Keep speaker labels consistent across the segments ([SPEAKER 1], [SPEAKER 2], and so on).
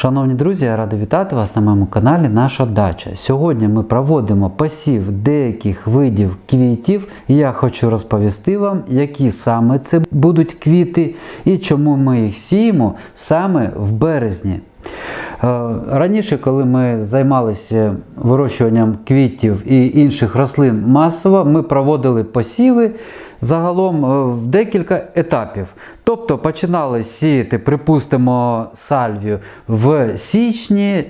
[SPEAKER 1] Шановні друзі, я радий вітати вас на моєму каналі Наша Дача. Сьогодні ми проводимо посів деяких видів квітів. Я хочу розповісти вам, які саме це будуть квіти і чому ми їх сіємо саме в березні. Е, Раніше, коли ми займалися вирощуванням квітів і інших рослин масово, ми проводили посіви загалом е, в декілька етапів. Тобто починали сіяти, припустимо, сальвію в січні.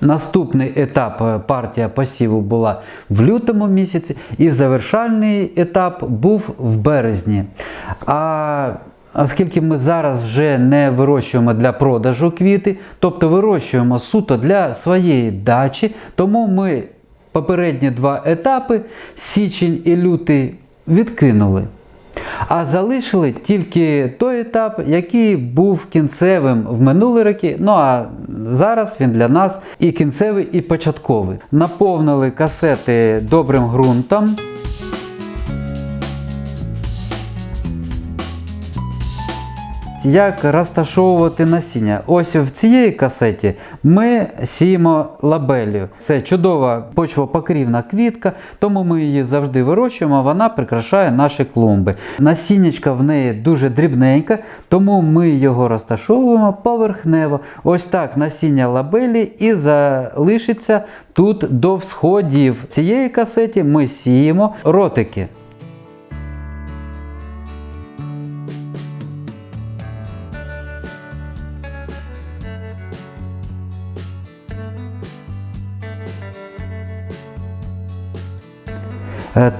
[SPEAKER 1] Наступний етап е, партія посіву була в лютому місяці, і завершальний етап був в березні. А Оскільки ми зараз вже не вирощуємо для продажу квіти, тобто вирощуємо суто для своєї дачі, тому ми попередні два етапи, січень і лютий, відкинули. А залишили тільки той етап, який був кінцевим в минулі роки. Ну а зараз він для нас і кінцевий, і початковий. Наповнили касети добрим ґрунтом. Як розташовувати насіння? Ось в цій касеті ми сіємо лабелію. Це чудова почвопокрівна квітка, тому ми її завжди вирощуємо, вона прикрашає наші клумби. Насіннячка в неї дуже дрібненька, тому ми його розташовуємо поверхнево. Ось так насіння лабелі і залишиться тут до всходів. Цієї касеті ми сіємо ротики.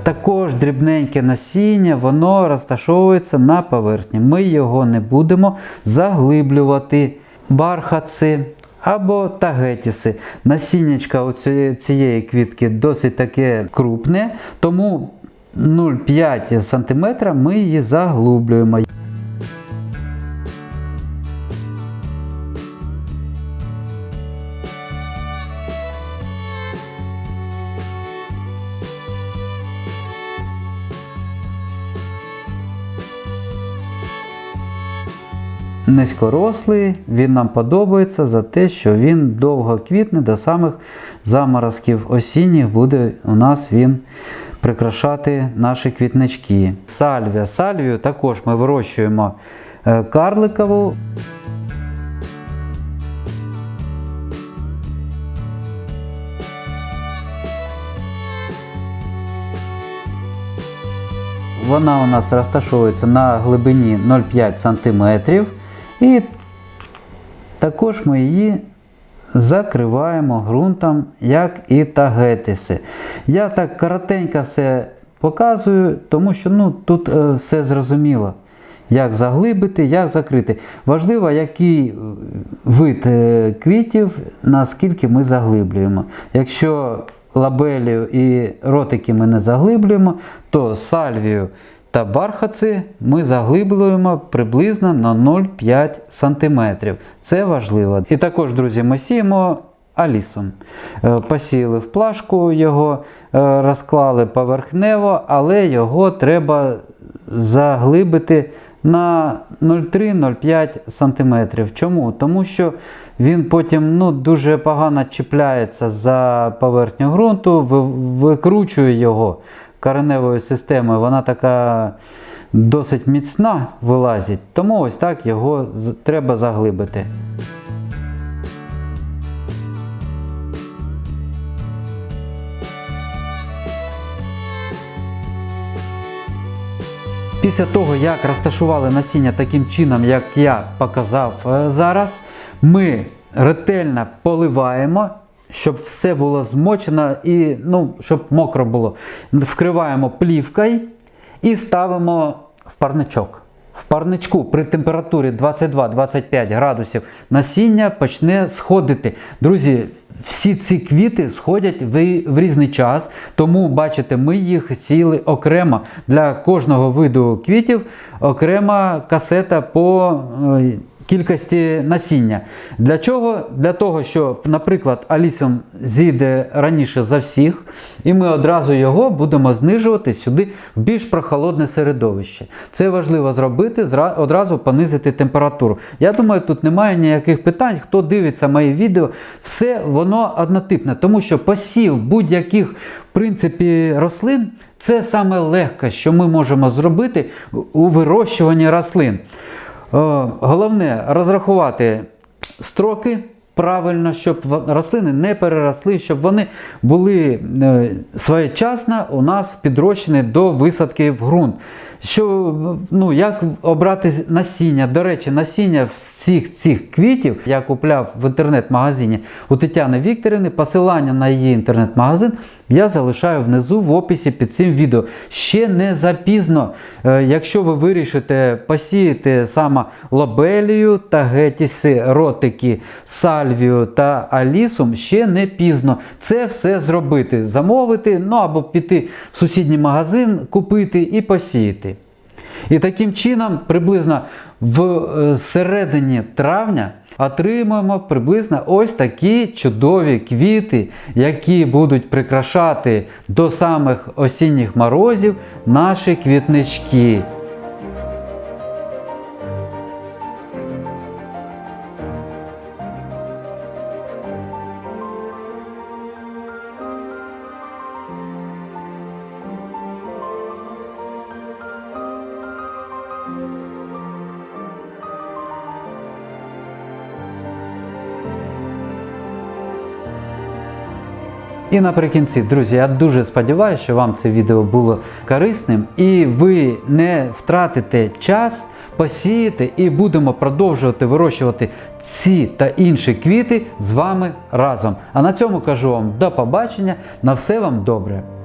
[SPEAKER 1] Також дрібненьке насіння, воно розташовується на поверхні. Ми його не будемо заглиблювати. Бархатці або тагетіси. Насіннячка цієї квітки досить таке крупне, тому 0,5 см ми її заглублюємо. Низькорослий, він нам подобається за те, що він довго квітне до самих заморозків осінніх буде у нас він прикрашати наші квітнички. Сальвія. Сальвію також ми вирощуємо е, карликову. Вона у нас розташовується на глибині 0,5 см. І також ми її закриваємо ґрунтом, як і тагетиси. Я так коротенько все показую, тому що ну, тут е, все зрозуміло. Як заглибити, як закрити. Важливо, який вид е, квітів, наскільки ми заглиблюємо. Якщо лабелію і ротики ми не заглиблюємо, то сальвію та бархаці ми заглиблюємо приблизно на 0,5 см. Це важливо. І також, друзі, ми сіємо алісом. Е, Посіяли в плашку його, е, розклали поверхнево, але його треба заглибити на 0,3-0,5 см. Чому? Тому що він потім ну, дуже погано чіпляється за поверхню ґрунту, викручує його кореневою системою. Вона така досить міцна вилазить. Тому ось так його треба заглибити. Після того, як розташували насіння таким чином, як я показав е, зараз, ми ретельно поливаємо, щоб все було змочено і ну, щоб мокро було. Вкриваємо плівкою і ставимо в парничок. В парничку при температурі 22-25 градусів насіння почне сходити. Друзі, всі ці квіти сходять в, різний час, тому бачите, ми їх сіли окремо. Для кожного виду квітів окрема касета по е, кількості насіння. Для чого? Для того, що, наприклад, алісом зійде раніше за всіх, і ми одразу його будемо знижувати сюди в більш прохолодне середовище. Це важливо зробити, одразу понизити температуру. Я думаю, тут немає ніяких питань. Хто дивиться мої відео, все воно однотипне, тому що посів будь-яких в принципі рослин. Це саме легке, що ми можемо зробити у вирощуванні рослин. Е, Головне розрахувати строки правильно, щоб рослини не переросли, щоб вони були е, своєчасно у нас підрощені до висадки в ґрунт. Що, ну, як обрати насіння? До речі, насіння всіх цих квітів я купляв в інтернет-магазині у Тетяни Вікторівни. Посилання на її інтернет-магазин я залишаю внизу в описі під цим відео. Ще не запізно, е, якщо ви вирішите посіяти саме лобелію та гетіси, ротики, сальвію та алісум, ще не пізно це все зробити, замовити, ну або піти в сусідній магазин, купити і посіяти. І таким чином, приблизно в е, середині травня отримаємо приблизно ось такі чудові квіти, які будуть прикрашати до самих осінніх морозів наші квітнички. І наприкінці, друзі, я дуже сподіваюся, що вам це відео було корисним і ви не втратите час, посіяти і будемо продовжувати вирощувати ці та інші квіти з вами разом. А на цьому кажу вам до побачення. На все вам добре.